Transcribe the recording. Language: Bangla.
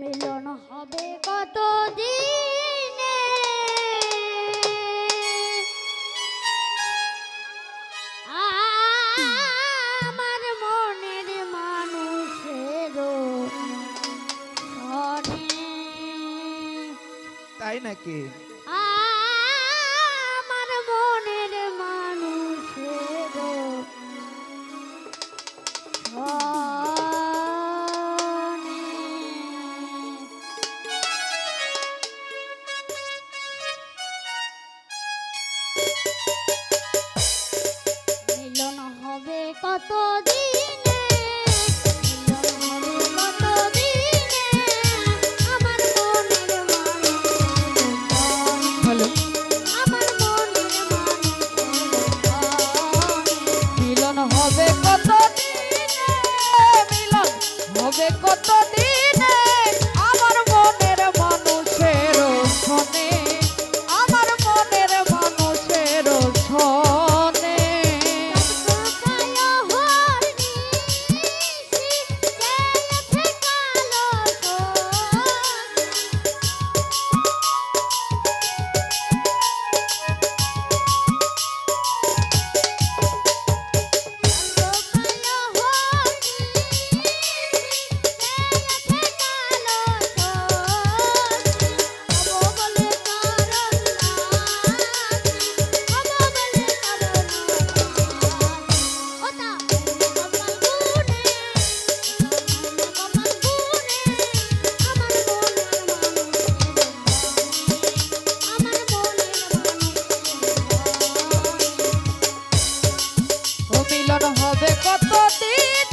মিলন হবে কত দিনে? আমার মনের মানুষের তাই নাকি? কত দিন কতদিন?